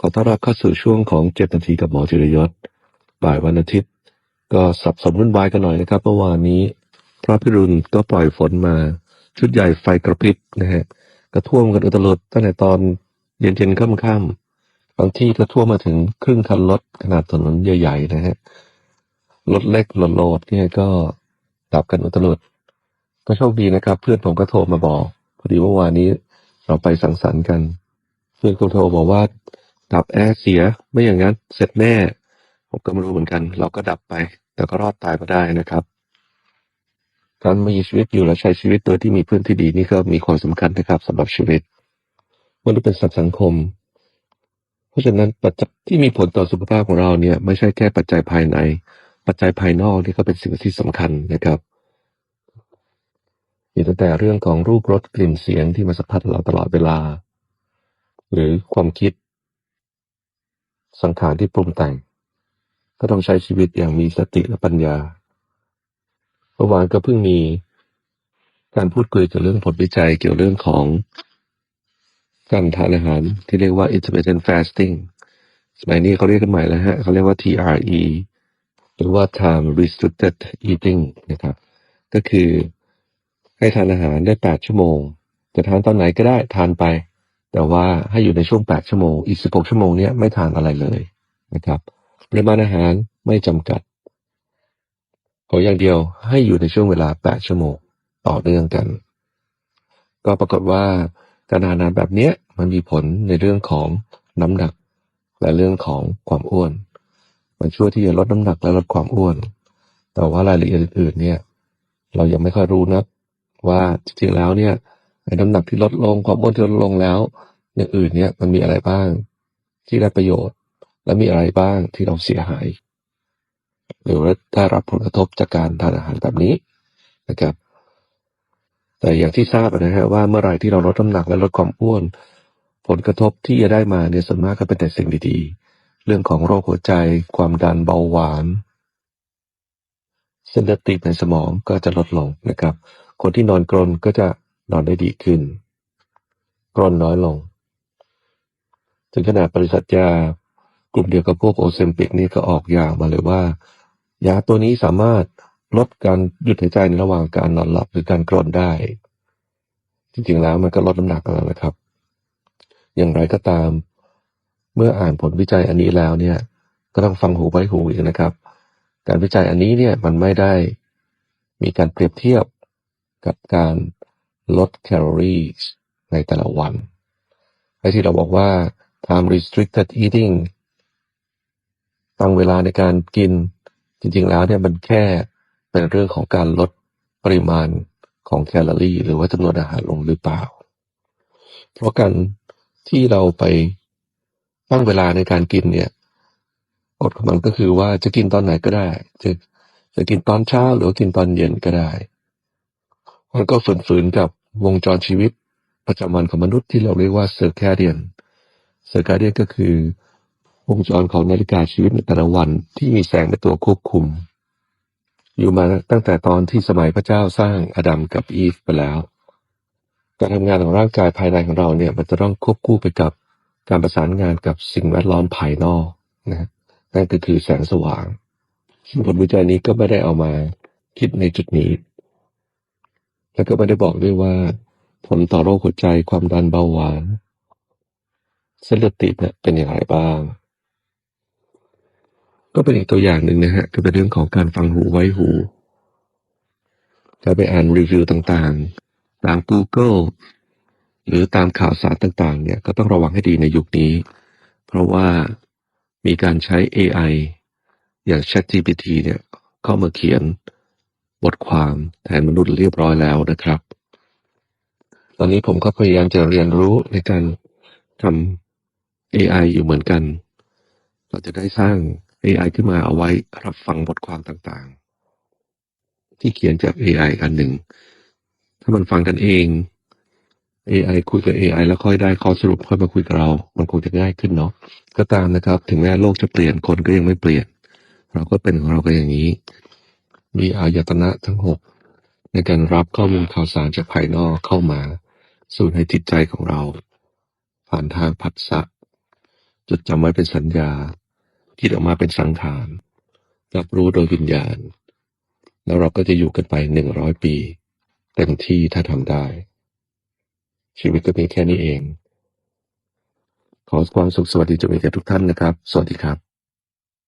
ขอต้อนรับเข้าสู่ช่วงของเจ็ดนาทีกับหมอจิรยศ บ่ายวันอาทิตย์ ก็สับสนวุ่นวายกันหน่อยนะครับเมื่อวานนี้ พระพิรุณก็ปล่อยฝนมา ชุดใหญ่ไฟกระพริบนะฮะก็ท่วมกันอุตลุดตั้งแต่ตอนเย็นๆค่ำๆบางที่ก็ท่วมมาถึงครึ่งคันรถขนาดถนนใหญ่ๆนะฮะรถเล็กรถโลดเนี่ยก็ดับกันอุตลุดก็โชคดีนะครับ เพื่อนผมก็โทรมาบอกพอดีเมื่อวานนี้เราไปสังสรรค์กัน เพื่อนก็โทรบอกว่า ดับแอร์เสียไม่อย่างนั้นเสร็จแน่ผมก็ไม่รู้เหมือนกัน เราก็ดับไป แต่ก็รอดตายมาได้นะครับ การมีชีวิตอยู่และใช้ชีวิตโดยที่มีเพื่อนที่ดีนี่ก็มีความสำคัญนะครับสำหรับชีวิตมนุษย์เป็นสัตว์สังคม เพราะฉะนั้นปัจจัยที่มีผลต่อสุขภาพของเราเนี่ย ไม่ใช่แค่ปัจจัยภายใน ปัจจัยภายนอกนี่ก็เป็นสิ่งที่สำคัญนะครับมีตั้งแต่เรื่องของรูปรสกลิ่นเสียงที่มาสัมผัสเราตลอดเวลา หรือความคิด สังขารที่ปรุงแต่ง ก็ต้องใช้ชีวิตอย่างมีสติและปัญญาเมื่อวานก็เพิ่งมีการพูดคุยเกี่ยวเรื่องผลวิจัยเกี่ยวเรื่องของการทานอาหารที่เรียกว่า intermittent fasting สมัยนี้เขาเรียกกันใหม่แล้วฮะเขาเรียกว่า TRE หรือว่า time restricted eating นะครับ ก็คือให้ทานอาหารได้ 8 ชั่วโมง จะทานตอนไหนก็ได้ทานไป แต่ว่าให้อยู่ในช่วง 8 ชั่วโมง อีก 16 ชั่วโมงเนี้ยไม่ทานอะไรเลยนะครับปริมาณอาหารไม่จำกัด ขออย่างเดียวให้อยู่ในช่วงเวลา 8 ชั่วโมงต่อเนื่องกัน ก็ปรากฏว่าการทานอาหารแบบเนี้ยมันมีผลในเรื่องของน้ำหนัก และเรื่องของความอ้วน มันช่วยที่จะลดน้ำหนักและลดความอ้วน แต่ว่ารายละเอียดอื่นๆเนี่ย เรายังไม่ค่อยรู้นะว่าจริงๆแล้วเนี่ย น้ำหนักที่ลดลงความอ้วนที่ลดลงแล้ว อย่างอื่นเนี่ยมันมีอะไรบ้าง ที่ได้ประโยชน์ และมีอะไรบ้างที่เราเสียหาย หรือว่าได้รับผลกระทบจากการทานอาหารแบบนี้นะครับ แต่อย่างที่ทราบนะฮะว่าเมื่อไรที่เราลดน้ำหนักและลดความอ้วน ผลกระทบที่จะได้มาเนี่ยส่วนมากก็เป็นแต่สิ่งดีๆ เรื่องของโรคหัวใจ ความดันเบาหวานเส้นเลือดตีบในสมองก็จะลดลงนะครับ คนที่นอนกรนก็จะ นอนได้ดีขึ้น กรนน้อยลง ถึงขนาดบริษัทยากลุ่มเดียวกับพวกโอเซมปิกนี่ก็ออกยามาเลยว่า ยาตัวนี้สามารถลดการหยุดหายใจในระหว่างการนอนหลับหรือการกรนได้ จริงๆแล้วมันก็ลดน้ำหนักแล้วนะครับ อย่างไรก็ตาม เมื่ออ่านผลวิจัยอันนี้แล้วเนี่ย ก็ต้องฟังหูไว้หูอีกนะครับ การวิจัยอันนี้เนี่ยมันไม่ได้มีการเปรียบเทียบกับการ ลดแคลอรี่ในแต่ละวันไอ้ที่เราบอกว่า time restricted eating ตั้งเวลาในการกินจริงๆแล้วเนี่ยมันแค่เป็นเรื่องของการลดปริมาณของแคลอรี่ หรือว่าจำนวนอาหารลงหรือเปล่า เพราะการที่เราไปตั้งเวลาในการกินเนี่ยกฎของมันก็คือว่าจะกินตอนไหนก็ได้ จะจะกินตอนเช้าหรือกินตอนเย็นก็ได้ มันก็ฝืนๆกับ วงจรชีวิตประจำวันของมนุษย์ที่เราเรียกว่าเซอร์แคเดียน เซอร์แคเดียนก็คือ วงจรของนาฬิกาชีวิตในแต่ละวันที่มีแสงเป็นตัวควบคุม อยู่มาตั้งแต่ตอนที่สมัยพระเจ้าสร้างอดัมกับอีฟไปแล้ว การทำงานของร่างกายภายในของเราเนี่ยมันจะต้องควบคู่ไปกับการประสานงานกับสิ่งแวดล้อมภายนอกนะนั่นก็คือแสงสว่างซึ่งผลวิจัยนี้ก็ไม่ได้เอามาคิดในจุดนี้ แล้วก็ไม่ได้บอกด้วยว่าผลต่อโรคหัวใจความดันเบาหวานเส้นเลือดตีบเนี่ยเป็นอย่างไรบ้าง ก็เป็นอีกตัวอย่างหนึ่งนะฮะก็เป็นเรื่องของการฟังหูไว้หูการไปอ่านรีวิวต่างๆ ตาม Google หรือตามข่าวสารต่างๆ เนี่ยก็ต้องระวังให้ดีในยุคนี้ เพราะว่ามีการใช้ AI อย่าง ChatGPT เนี่ยเข้ามาเขียน บทความแทนมนุษย์เรียบร้อยแล้วนะครับ ตอนนี้ผมก็พยายามจะเรียนรู้ในการทำ AI อยู่เหมือนกัน เราจะได้สร้าง AI ขึ้นมาเอาไว้รับฟังบทความต่างๆ ที่เขียนจาก AI อันหนึ่ง ถ้ามันฟังกันเอง AI คุยกับ AI แล้วค่อยได้ข้อสรุปค่อยมาคุยกับเรา มันคงจะง่ายขึ้นเนาะ ก็ตามนะครับ ถึงแม้โลกจะเปลี่ยนคนก็ยังไม่เปลี่ยน เราก็เป็นของเราก็อย่างนี้ มีอายตนะทั้งหกในการรับข้อมูลข่าวสารจากภายนอกเข้ามา สู่ในจิตใจของเรา ผ่านทางผัสสะจดจำไว้เป็นสัญญา คิดออกมาเป็นสังขารรับรู้โดยวิญญาณ แล้วเราก็จะอยู่กันไปหนึ่งร้อยปีเต็มที่ถ้าทำได้ ชีวิตก็เป็นแค่นี้เอง ขอความสุขสวัสดีจงมีแก่ทุกท่านนะครับ สวัสดีครับ